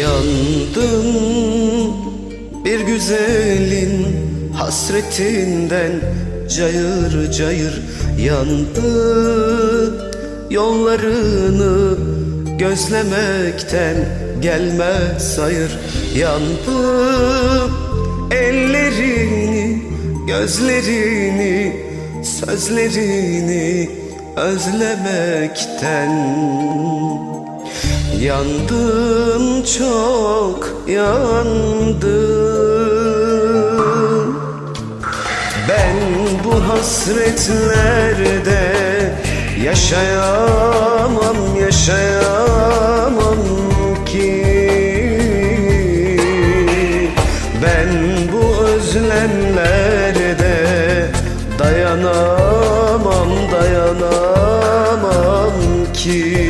Yandım bir güzelin hasretinden cayır cayır yandı. Yollarını gözlemekten gelmez hayır Yandım ellerini, gözlerini, sözlerini özlemekten Yandım çok yandım. Ben bu hasretlerde yaşayamam yaşayamam ki. Ben bu özlemlerde dayanamam dayanamam ki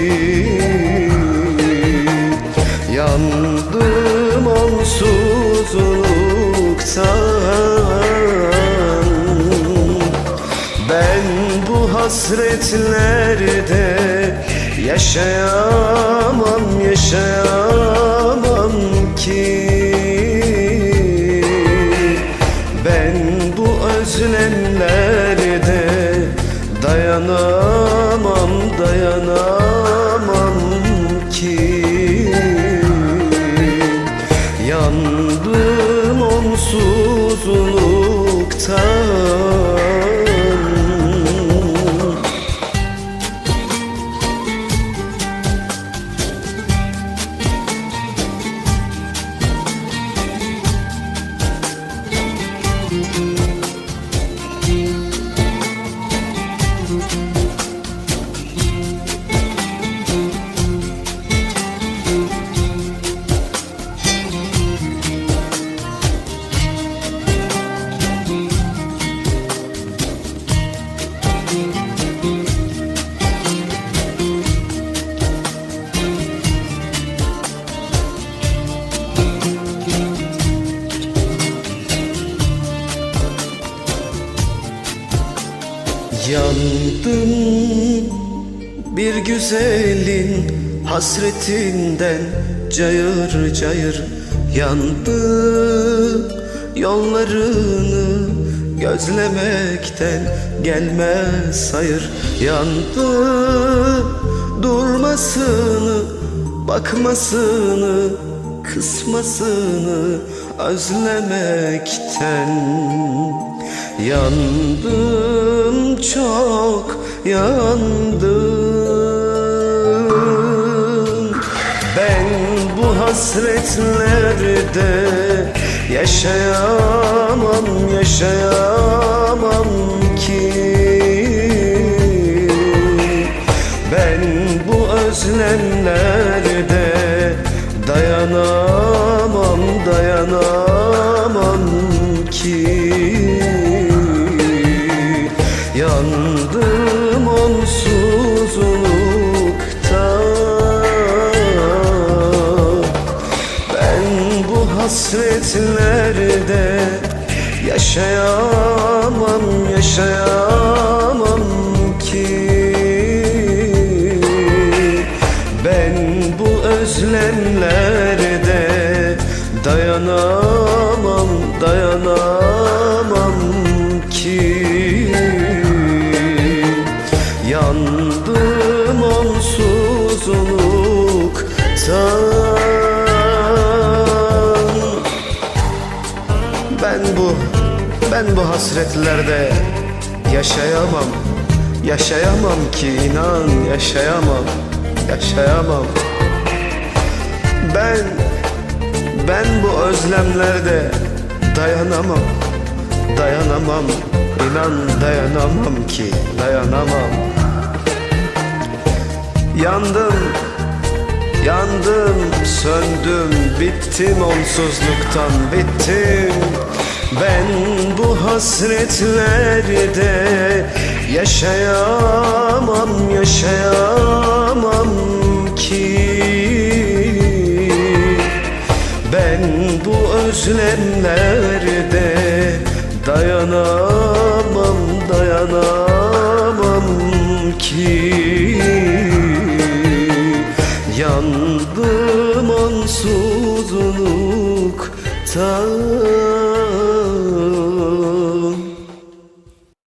hasretlerde yaşayamam yaşayamam ki. Ben bu özlemlerde dayanamam dayanamam Yandım bir güzelin hasretinden cayır cayır yandı. Yollarını gözlemekten gelmez hayır yandı. Durmasını, bakmasını, kısmasını özlemekten Yandım çok yandım Ben bu hasretlerde yaşayamam yaşayamam ki. Ben bu özlemlerde dayanamam dayanamam ki hasretlerde yaşayamam yaşayamam ki. Ben bu özlemlerde dayanamam dayanamam ki. Yandım onsuzluktan Ben bu, ben bu hasretlerde yaşayamam. Yaşayamam ki inan yaşayamam Yaşayamam. Ben, ben bu özlemlerde dayanamam. Dayanamam, inan dayanamam ki dayanamam. Yandım, Yandım, söndüm, bittim onsuzluktan bittim Ben bu hasretlerde yaşayamam, yaşayamam ki. Ben bu özlemlerde dayanamam, dayanamam ki. Yandım onsuzluktan